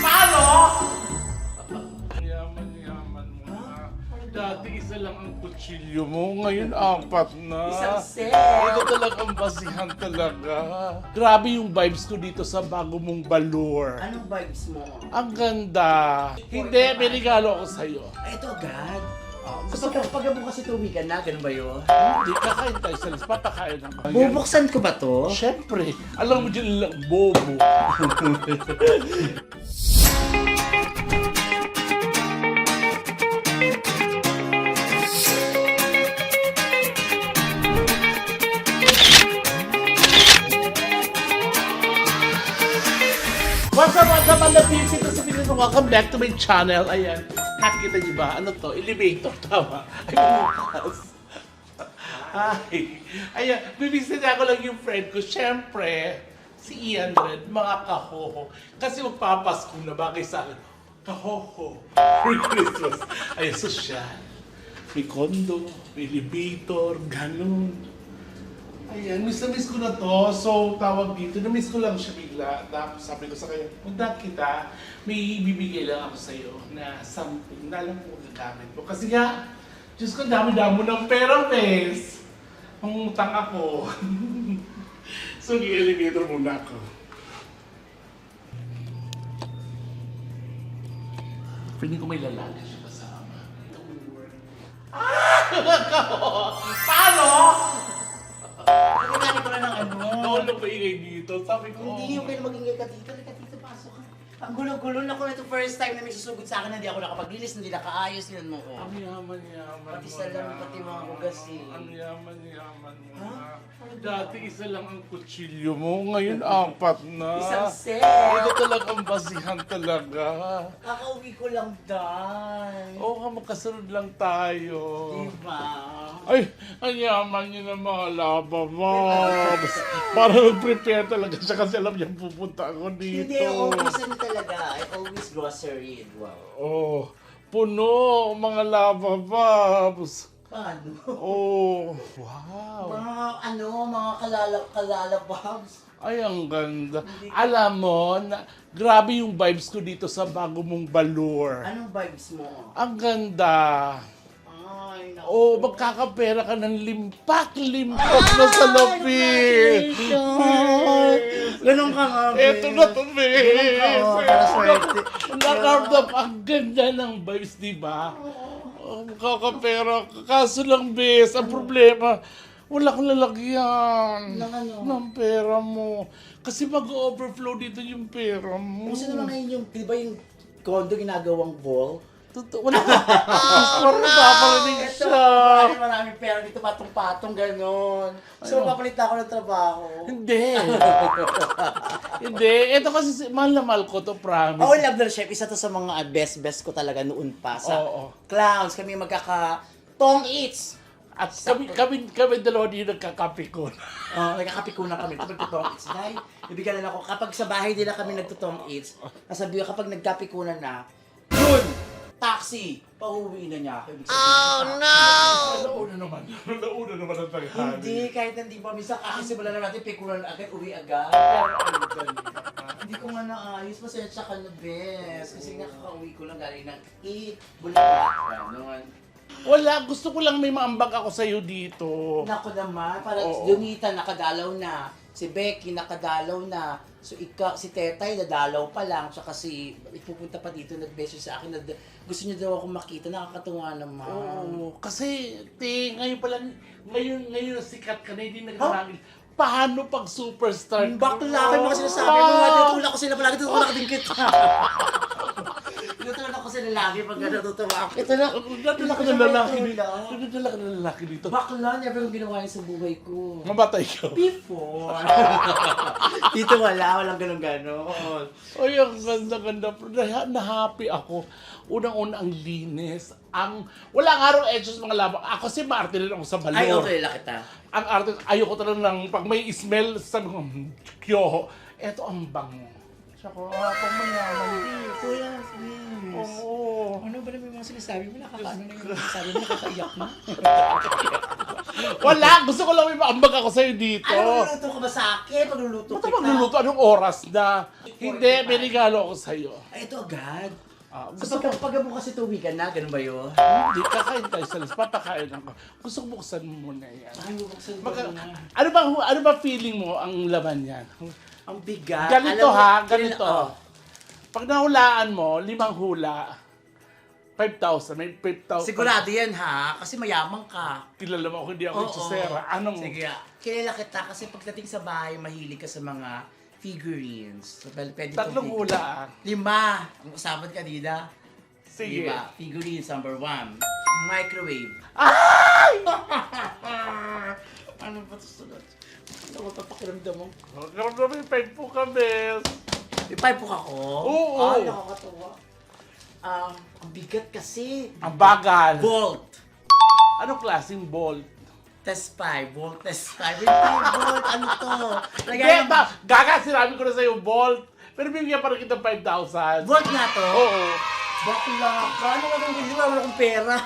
Paano? Yaman-yaman mo na. Dati isa lang ang kutsilyo mo, ngayon apat na. Isang set. Ito talagang basihan talaga. Grabe yung vibes ko dito sa bago mong balur. Anong vibes mo? Ang ganda. Hindi, may regalo ako sa'yo. Ay, ito agad. So, pag, pag mo kasi tuwi ka na, ganun ba yun? Hindi, kakain tayo sa lis. Papakain ng kanya. Bubuksan ko ba to? Siyempre. Alam mo dyan lang, bobo. What's up, what's up, mga peeps? Ito si Pinito. Welcome back to my channel. Ayan. Nakikita niyo ba? Ano to? Elevator. Tama. Ay, bukas. Ay, ayan, bibisita ko lang yung friend ko. Siyempre, si Ian Red, mga kahoho. Kasi magpapasko na bagay sa akin. Kahoho. Merry Christmas. Ay, sosyal. May kondo, may elevator, ganun. Ayan, miss na miss ko na to. So, tawag dito, na-miss ko lang siya bigla. Tapos sabi ko sa kanya, punta kita, may bibigay lang ako sa'yo na something na alam ko gagamit mo. Kasi nga, Diyos ko, dami-damo ng pera, bes. Ang utang ako. so, i-elevator muna ako. Feeling ko may lalaki siya kasama. Ah! Paano? Pagkakali ko ingay dito? Sabi ko, Hindi yung kayo magingay ka dito. Halika dito, pasok ka. Ang gulo-gulo na ko na first time na may susugod sa akin na hindi ako nakapaglinis, hindi nakaayos yun mo ko. Ang yaman-yaman Pati salamin, na. pati mga hugas eh. Ang yaman-yaman mo Ha? na. Dati isa lang ang kutsilyo mo, ngayon apat na. Isang set. Ito talagang basihan talaga. Kakauwi ko lang, Dan. Oo nga, magkasunod lang tayo. Diba? Ay, ang yaman niyo ng mga laba mo. Para mag-prepare talaga siya kasi alam niya pupunta ako dito. Hindi, ano talaga. I always grocery. Wow. Oh, puno mga lava babs. Paano? Oh, wow. Mga ano, mga kalala, kalalababs. Ay, ang ganda. Alam mo, na, grabe yung vibes ko dito sa bago mong balur. Anong vibes mo? Ang ganda. Naku. Oh, magkakapera ka ng limpak-limpak na salapi. Ganun ka nga, be. Eto na to, Bes. Ganun ka, para swerte. Ang ganda ng vibes, di ba? Oh, magkakapera ka. Kaso lang, Bes, ang problema, wala kang lalagyan Ng ano? ng pera mo. Kasi mag-overflow dito yung pera mo. Gusto naman ngayon yung, di ba yung condo ginagawang ball? Totoo, wala ka. Parang napaparinig Ito, siya. marami maraming pera dito, patong-patong, gano'n. So, Ano? papalit ako ng trabaho. Hindi. Hindi. Ito kasi, si- mahal na mahal ko to, promise. Oh, Love the Chef, isa to sa mga best-best ko talaga noon pa. Sa Oo. clowns, kami magkaka... Tong Eats! At kami, kami, kami dalawa din nagkakape ko. Oh, nagkakapikunan kami kapag nagtutong eats. Dahil, ibigyan na ako, kapag sa bahay nila kami nagtutong eats, nasabi ko, kapag nagkapikunan na! Taxi! Pauwi na niya ako. Ibig sabihin, taxi. Nauna naman. Nauna naman ang tanghali. Hindi, kahit hindi pa. Minsan kakasimulan na natin, pikunan agad, uwi agad. Pero ang ganda. Hindi ko nga naayos, pasensya ka na, bes. Kasi nga kakauwi ko lang galing ng bulaga. Ganon. Wala, gusto ko lang may maambag ako sa'yo dito. Nako naman, para Oo. si Donita nakadalaw na, si Becky nakadalaw na, so ika, si Tetay nadalaw pa lang, tsaka si, ipupunta pa dito, nag-message sa akin na d- gusto niya daw ako makita, nakakatuwa naman. Oo, kasi, te, ngayon pala, ngayon, ngayon na sikat ka na, hindi nagkarangil. Paano pag superstar? Yung back to laki mga sinasabi mo, nga, tinutulak ko sila palagi, tinutulak din kita. lagi pag natutuwa ako. Ito na, Nadala ka ng lalaki dito. Nadala ka ng lalaki dito. Bakla, never kong ginawa yun sa buhay ko. Mamatay ka. Before. Dito wala, walang ganun-ganon. Ay, ang ganda-ganda. Na, na-happy ako. Unang-una ang linis. Ang, wala nga raw edges mga labang. Ako si Martin rin ako sa balor. Ay, okay lang kita. Ang arte, ayoko talaga ng, pag may smell, sabi ko, "Hmm, kyoho. Eto ang bango. Tsaka, pag mayaman dito. Kuya, please. Oo. Ano ba naman yung mga sinasabi mo? Nakakaano na yung mga sinasabi mo? Nakakaiyak na. Wala! Gusto ko lang may maambag ako sa'yo dito. Ano magluluto ka ba sa akin? Magluluto Ba't kita. magluluto? Anong oras na? Hindi, may regalo ako sa'yo. Ay, ito agad. Ah, gusto ko, pagka, pagka mo kasi tuwigan na, ganun ba yun? hindi, kakain tayo sa lis. Papakain ako. Gusto ko buksan mo muna yan. Ay, bubuksan ko Maka, na. ano ba ano ba feeling mo ang laman yan? Ang bigat. Ganito Alam ha, ganito. oh. Pag nahulaan mo, limang hula, 5,000. May 5,000. Sigurado yan ha, kasi mayaman ka. Kilala mo ako, hindi ako Oo. isusera. Anong, Sige, ah. kilala kita kasi pagdating sa bahay, mahilig ka sa mga figurines. So, pwede, pwede tatlong kong- hula ah. Lima. Ang usapan kanina. Sige. Lima. Figurines number one. Microwave. Ay! ano ba ito sunod? Ano ba papakiramdam mo? Karoon kami, 5 po kami. May pipe po ako? Oo. Ay, nakakatawa. Ah, ang bigat kasi. Ang bagal. Volt. Anong klaseng bolt? Test 5. Volt test 5. Hindi, Volt. Ano to? Hindi, Lagyan ng... ta- gaga, sinabi ko na sa'yo, bolt. Pero bibigyan pa rin kita 5,000. Volt nga to? Oo. Bakla ka. Ano ka nang hindi wala akong pera?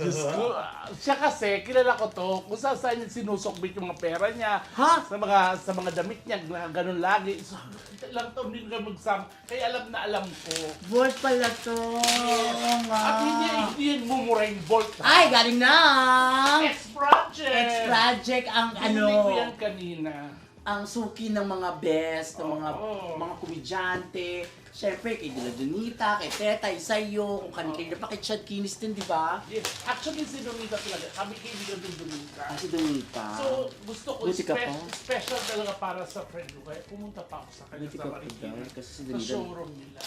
Diyos ko, ah, siya kasi, kilala ko to, kung saan saan niya sinusokbit yung mga pera niya. Ha? Sa mga sa mga damit niya, na ganun lagi. So, lang taon din ka magsam. Kaya alam na alam ko. Volt pala to. Oo nga. At hindi, hindi yan mumura yung bolt. ha? Ay, galing na! X-Project! X-Project ang ano, Hindi ko yan kanina. ang suki ng mga best, ng mga Oo. mga komedyante. Siyempre, kay Dila Donita, kay Tetay, sa'yo, kung kanina pa kay Chad Kinis din, di ba? Yes. Actually, si Donita talaga. Kami kaibigan din Donita. Ah, si Donita. So, gusto ko, Buti ka spe- pa. special talaga para sa friend ko. Kaya pumunta pa ako sa kanya Buti sa ka pa Marikina. kasi si Sa Donita. showroom nila.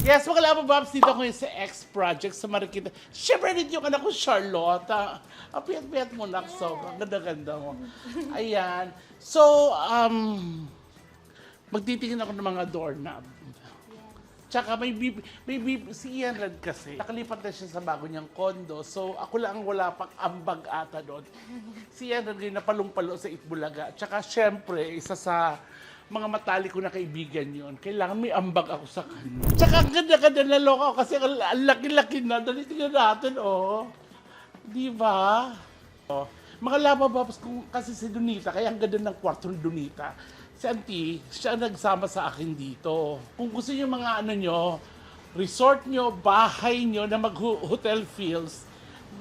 Yes, mga labo Babs, dito ko yung sa X Project sa Marikina. Siyempre, rin yung anak ko, Charlotte. ah. Ang piyat-piyat mo, nak. So, ang ganda-ganda mo. Ayan. So, um, magtitingin ako ng mga doorknob. Tsaka may bib, may bib, si Ian Red kasi, nakalipat na siya sa bago niyang kondo. So, ako lang ang wala pang ambag ata doon. Si Ian Red ngayon napalong-palo sa Itbulaga. Tsaka, syempre, isa sa mga matali ko na kaibigan yon Kailangan may ambag ako sa kanya. Tsaka, ang ganda-ganda na loko ako kasi ang laki-laki na. Dali tingnan natin, oh. Di ba? Oh. Mga labababas kung kasi si Donita, kaya ang ganda ng kwarto ni Donita. Si Auntie, siya nagsama sa akin dito. Kung gusto niyo mga ano nyo, resort nyo, bahay nyo na mag-hotel feels,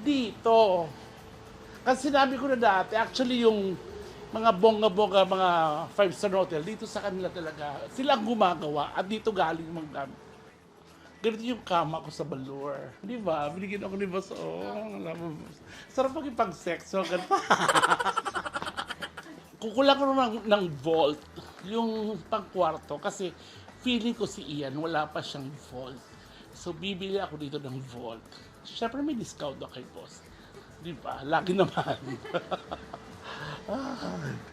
dito. Kasi sinabi ko na dati, actually yung mga bongga-bongga, mga five-star hotel, dito sa kanila talaga, sila gumagawa at dito galing mga gamit. Ganito yung kama ko sa Balur. Di ba? Binigyan ako ni Boss. Oh. Sarap magipag-sex. So, ganito. Kukulang ko ng, ng vault, yung pangkwarto, kasi feeling ko si Ian, wala pa siyang vault. So, bibili ako dito ng vault. Siyempre, may discount ako kay boss. Di ba? Lagi naman. Ah,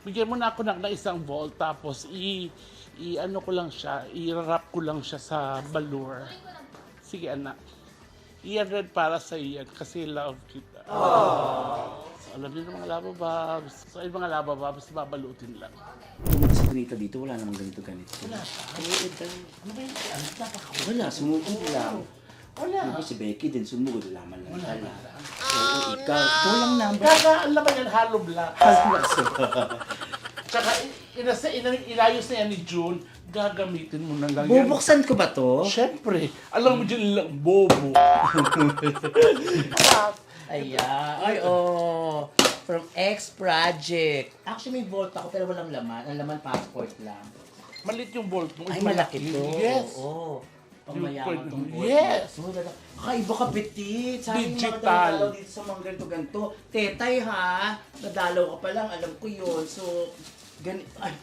Bigyan mo na ako ng, ng isang vault, tapos i, i ano ko lang siya, i-wrap ko lang siya sa balur. Sige anak. Iyan red para sa iyan kasi love kita. So, alam niyo ng mga labababs. So, yung mga labababs, babalutin lang. Si Donita dito, wala namang ganito ganito. Wala Ano ba yung ano? Napaka- Wala, sumugod lang. Wala. Diba si Becky din sumugod, laman lang pala. Oo, ikaw. Ikaw lang number. Kaya ang laman yan, black. Halmaso. Tsaka inasa, ina, inayos na yan ni June, gagamitin mo na lang yan. Bubuksan ko ba to? Siyempre, alam mo dyan lang, bobo. Ayan. Ay, oh. From X Project. Actually, may vault ako pero walang laman. Ang laman passport lang. Malit yung bolt mo. Ay, malaki to. Yes. Oo. Yung Pangmayaman point- tong vault. Yes. Oo, lala- Kakaiba ka, Petit. Sabi Digital. nakadalaw dito sa mga ganito-ganito. Tetay, ha? Nadalaw ka pa lang. Alam ko yun. So, ganito. Ay,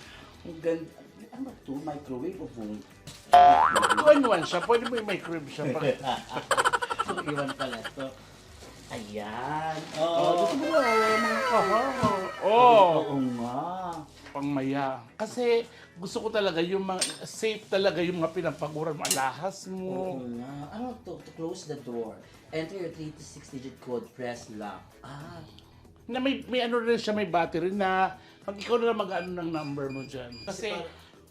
ang ganda. Ano ba to? Microwave o phone? Two in one siya. Pwede mo yung microwave siya. so, iwan pala to. Ayan. Oo. Oh, dito mo. Mga Oo. Oo nga. Pangmaya. Kasi gusto ko talaga yung mga, safe talaga yung mga pinapaguran mo. Alahas Oo mo. nga. Ano to? To close the door. Enter your 3 to 6 digit code. Press lock. Ah. Na may, may ano rin siya, may battery na pag ikaw na lang mag-ano ng number mo dyan. Kasi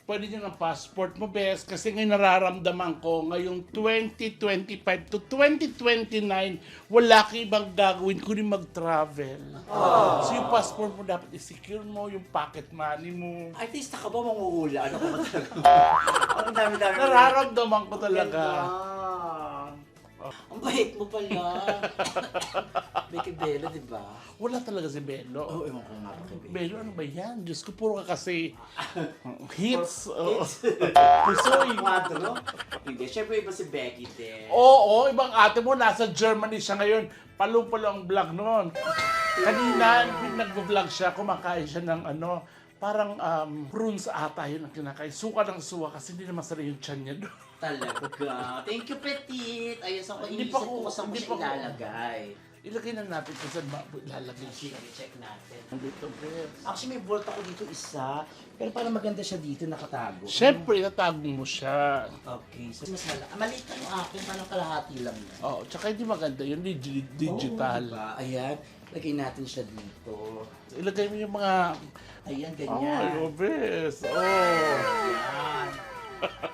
pwede nyo ng passport mo, best. Kasi ngayon nararamdaman ko, ngayong 2025 to 2029, wala ka ibang gagawin kundi mag-travel. So yung passport mo dapat i-secure mo, yung pocket money mo. Artista ka ba manguhula? Ano ka ba talaga? Ang dami-dami. Nararamdaman ko talaga. Ang bait mo pala. Becky Bella, di ba? Wala talaga si Belo. Oo, oh, ewan ko nga ba kay Bella. Belo, ano ba yan? Diyos ko, puro ka kasi hits. Hits. Pusoy. Quadro? Hindi, syempre iba si Becky din. Oo, ibang ate mo, nasa Germany siya ngayon. Palo-palo ang vlog noon. Kanina, nag-vlog siya, kumakain siya ng ano, parang um, prunes ata yun ang kinakain. Suka ng suwa kasi hindi naman sarili yung tiyan niya doon. Talaga. Thank you, Petit. Ayun, saan ko Hindi inisip pa ko ko- kung saan ko hindi siya pa ko- ilalagay. Ilagay na natin kung saan ma- ilalagay siya. Sige, check natin. Dito, bes. Actually, may vault ako dito isa. Pero parang maganda siya dito, nakatago. Siyempre, itatago mo siya. Okay, so mas mala- maliit lang yung akin, parang kalahati lang yan. Oo, tsaka hindi maganda yun, digi- digital. Oo, diba? Ayan, lagay natin siya dito. Ilagay mo yung mga... Ayan, Ay, ganyan. oh, bes. Oh.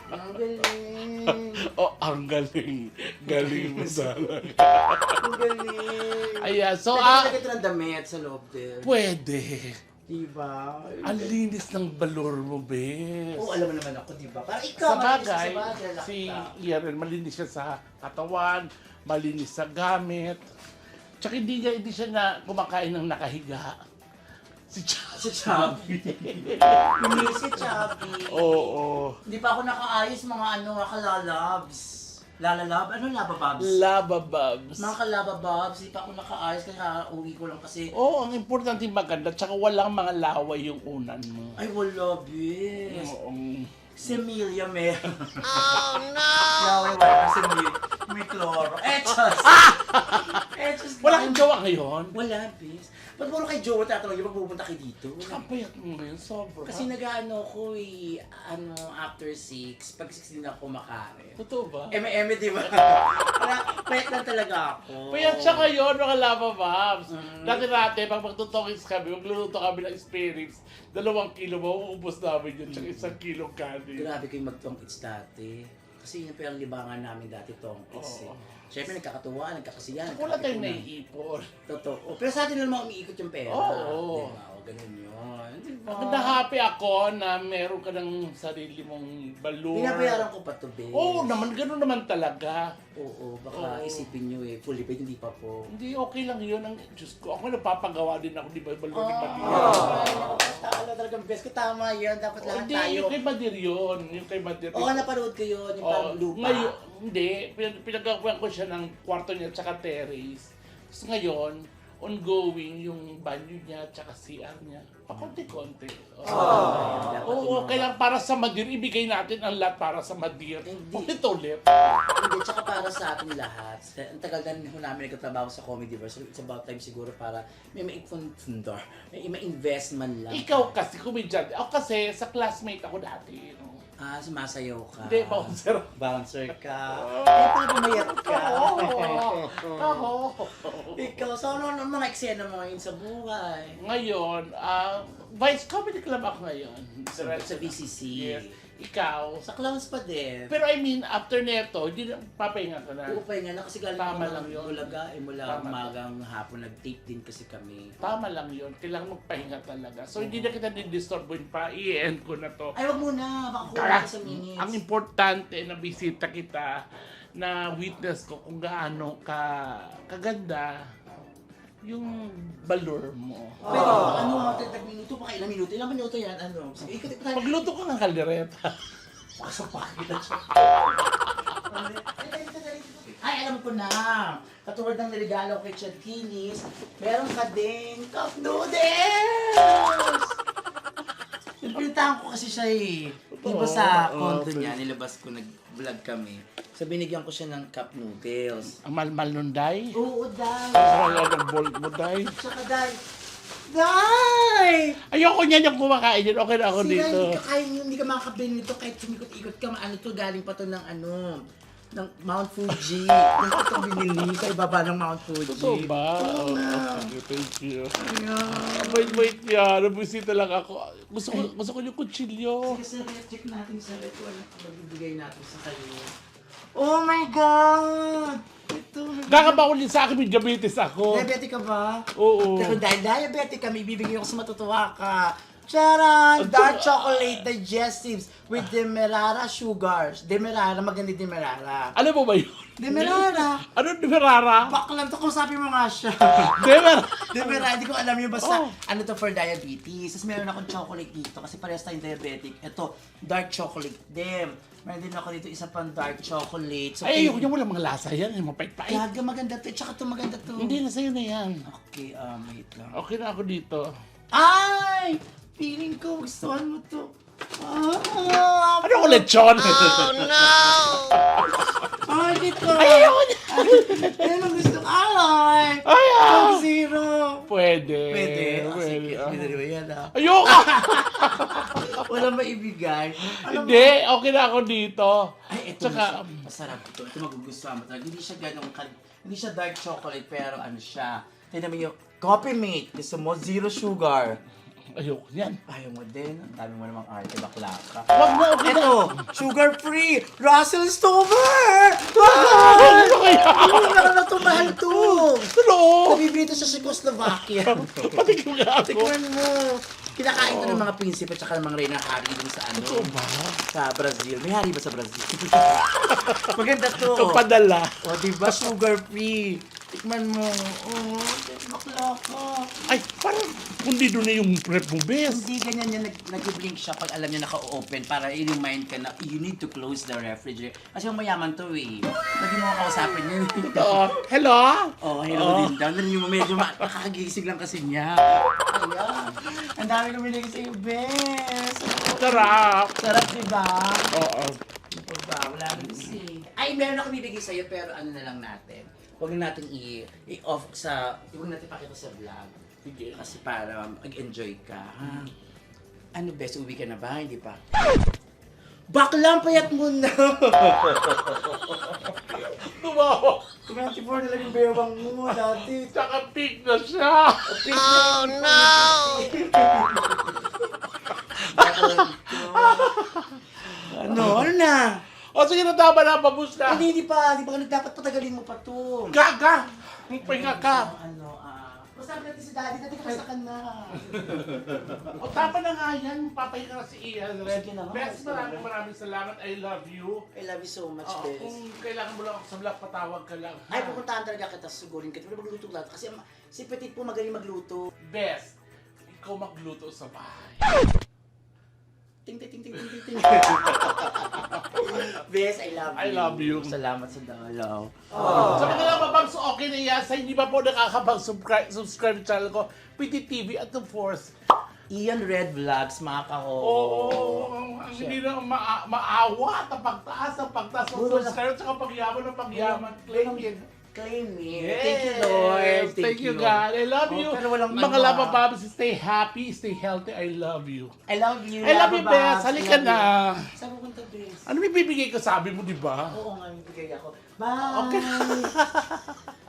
Ang galing. Oh, ang galing. Galing mo talaga. Ang galing. Ayan, so, Pwede ah, ito ng damit sa loob din. pwede. Diba? Ang linis ng balor mo, bes. Oo, alam mo naman ako, diba? Parang ikaw, Sa bagay, sa bagay, si. Ian, malinis siya sa katawan, malinis sa gamit. Tsaka hindi niya, hindi siya na kumakain ng nakahiga. Si Ch- Si Chubby. Hindi si Chubby. Oo. Hindi pa ako nakaayos mga ano, mga kalalabs. Lalalab? Ano labababs? Lava mga kalabababs, hindi pa ako nakaayos kaya uwi ko lang kasi Oo, ang importante maganda. Tsaka walang mga laway yung unan mo. ay wala, bis. Oo. Si Emilia meron. Oh no! Yawa, wala si Emilia. May kloro. Echos! Echos Wala kang jowa ngayon? Wala, bis. Ba't puro kay Joe tatanong yung pupunta kayo dito? Tsaka payat mo ngayon, sobra. Kasi nag-ano ko eh, ano, after six, pag six din ako kumakain. Totoo ba? Eme-eme, di ba? Parang payat lang talaga ako. Payat siya ngayon, mga lava babs. Mm. Dati-dati, pag magtutokis kami, magluluto kami ng spirits, dalawang kilo mo, uubos namin yun, tsaka isang kilo kanin. Grabe kayo mag-tongkits dati. Kasi yun pa yung libangan namin dati, tongkits Oo. eh. Siyempre, nagkakatuwa, nagkakasiyan. Wala tayong nagkakapikunan. naiipon. Totoo. Pero sa atin naman umiikot yung pera. Oo. Diba? O, ganun yun. Diba? Ang happy ako na meron ka ng sarili mong balloon. Pinabayaran ko pa to, babe. Oo naman, gano'n naman talaga. Oo, baka Oo. isipin nyo eh. Fully paid, hindi pa po. Hindi, okay lang yun. Ang, Diyos ko, ako napapagawa din ako, di ba, balloon ni Madir. Tama talagang best ko. Tama yun. Dapat lahat Hindi, tayo. yung kay Madir yun. Yung kay Madir. Oo, napanood ko yun. Yung parang lupa. Ngayon, hindi. Pinag pinagawa ko siya ng kwarto niya tsaka terrace. Tapos ngayon, ongoing yung banyo niya tsaka CR niya. Oo. Ayun, dapat Oo, yung mga- kaya para sa Madir, ibigay natin ang lahat para sa Madir. Hindi. Ulit-ulit. Hindi, tsaka para sa ating lahat. Ang tagal na ho namin nagkatrabaho sa Comedyverse. So it's about time siguro para may maipundar, may ma-invest man lang. Ikaw kasi, komedyan. Ako kasi, sa classmate ako dati. No? Ah, sumasayaw ka. Hindi, bouncer. Bouncer ka. Kaya pala bumayat ka. Oo. Ikaw, so ano, ano mga eksena mo ngayon sa buhay? Ngayon, ah, Vice Comedy Club ako ngayon. Sa, sa VCC. Yes. Ikaw. Sa clowns pa din. Pero I mean, after neto, hindi na papahinga ka na. Upay nga na kasi galing Tama lang ng yun. Bulaga, eh mula Tama. umagang hapon nag-tape din kasi kami. Tama lang yun. Kailangan magpahinga talaga. So, hindi na kita didisturbuin pa. I-end ko na to. Ay, wag muna, baka Kaya, ka sa minutes. ang importante na bisita kita na witness ko kung gaano ka kaganda yung balor mo. Pero ano, tag minuto pa ilang minuto? Ilang minuto yan? Ano? Sige, ikot tayo. Magluto ka ng kaldereta. Pasapakit na siya. Ay, alam ko na. Katulad ng niregalo kay Chad Kinis, meron ka ding cup noodles! Pinuntahan ko kasi siya eh. Di ba sa Oo, oo. niya, nilabas ko, nag-vlog kami. So binigyan ko siya ng cup noodles. Ang malmal nun, Day. Oo, Day. Kaya ng bolt mo, Day. Tsaka, Day. Day! Ayoko niyan yung kumakain yun. Okay na ako Sila, dito. hindi ka kaya, hindi ka makakabili nito kahit sumikot-ikot ka. Ano to, galing pa to ng ano, ng Mount Fuji. Yung ito binili sa ibaba ng Mount Fuji. Totoo ba? Oo Oh, okay, thank you. Ayan. Wait, wait yan. Nabusita lang ako. Gusto ko, gusto ko yung kutsilyo. Sige, sir, check natin sa. Ano magbibigay natin sa kanya? Oh my God! Ito. Kakabawalin sa akin, may diabetes ako. Diabetic ka ba? Oo. Pero dahil diabetic ka, may bibigyan ko sa matutuwa ka. Charan! Dark chocolate digestives with demerara sugars. Demerara, maganda yung demerara. Alam mo ba yun? Demerara! Ano Demerara? Baklan to, kausapin mo nga siya. Demerara? Demerara, hindi ko alam yun. Basta, Oh. ano to for diabetes. Tapos meron akong chocolate dito kasi parehas tayong diabetic. Ito, dark chocolate. Dem. Meron din ako dito isa pang dark chocolate. So, Ay, ayoko yung walang mga lasa yan. Yung mapait-pait. Gaga, maganda to. Tsaka to maganda to. Hindi na sa'yo na yan. Okay, um, wait lang. Okay na ako dito. Ay! Feeling ko, gustuhan mo to. Ah, Ano ko lechon? Ay, dito. Ay, ayoko niya. Ayun ang gusto ko. Ay! Ay, ah. Coke Zero. Pwede. Pwede. Ah, Pwede. sige, ah. pwede rin yan ah. Ayoko! Walang maibigay. Alam mo- Hindi, okay na ako dito. Ay, ito Tsaka, Tsaka, masarap ito. Ito magugustuhan mo talaga. Hindi siya ganong, kal- hindi siya dark chocolate, pero ano siya. Tignan mo yung coffee mate. Gusto mo, zero sugar. Ayoko yan. Ayaw mo din. Ang dami mo namang arte, bakla ka. Wag na, okay na. Ito, sugar-free, Russell Stover! Ano kaya? Ano na na tumahal to? Ano? Nabibili ito sa Czechoslovakia. Patikim nga ako. Tikman mo. Kinakain to ng mga prinsipe at saka ng mga reyna hari dun sa ano. Ito ba? Sa Brazil. May hari ba sa Brazil? Maganda to. Ito padala. O, diba? Sugar-free. Tikman mo. Oh, bakla ka. Ay, parang kundi doon na yung prep mo, bes. Hindi ganyan yan, nag- nag-blink siya pag alam niya naka-open para i-remind ka na you need to close the refrigerator. Kasi yung mayaman to eh. Pwede mo kausapin yun. Oo. Hello? Oh, hello Oh. din daw. Narinig mo medyo ma- nakakagising lang kasi niya. Ayan. Ang dami binigay sa'yo, bes. Sarap. Sarap, diba? Oo. Ito ba? Wala rin kasi. Ay, meron ako bibigay sa'yo pero ano na lang natin. Huwag na natin i- i-off sa... Huwag natin pakita sa vlog. Sige. Kasi para mag-enjoy ka, ha? Ano, best, uwi ka na ba? Hindi pa? Baklang payat mo na! Tumawa. 24 na lang yung bewang mo dati. Tsaka pink na siya. Oh no! ano? Ano na? O sige na tama na, pabus na. Hindi, hindi pa. Hindi pa. Dapat patagalin mo pa to. Gaga. Pahinga ka. Ano, ah... Basta natin si daddy, dati ka ka na. O tama na nga yan. Papahinga na si Ian. Red. Sige na nga. Best, maraming maraming salamat. I love you. I love you so much, Oo, Bes. kung kailangan mo lang ako sa vlog, patawag ka lang. Ay, pupuntahan talaga kita, sugurin kita. Pero magluto lahat. Kasi ang- si Petit po magaling magluto. Best, ikaw magluto sa bahay. Ting, ting, ting, ting, ting, ting, ting. Bes, I love you. I love you. Salamat sa dalaw. Sa mga nababang so okay na yan, sa hindi pa po nakakapag-subscribe subscribe channel ko, PTTV at the Force. Ian Red Vlogs, mga kaho. Oo, ang hindi na ma- maawa at ang pagtaas, ang pagtaas ng subscribe, tsaka pagyaman ng pagyaman. Claim it. Claim me. Yes. Thank you, Lord. Thank, you, God. I love Oh, you. pero walang Mga lava babs, stay happy, stay healthy. I love you. I love you. I love you, Babs. Bes. Halika na. Saan pupunta, Bes? Ano may bibigay ko? Sabi mo, di ba? Oo nga, may bigay ako. Bye! Okay.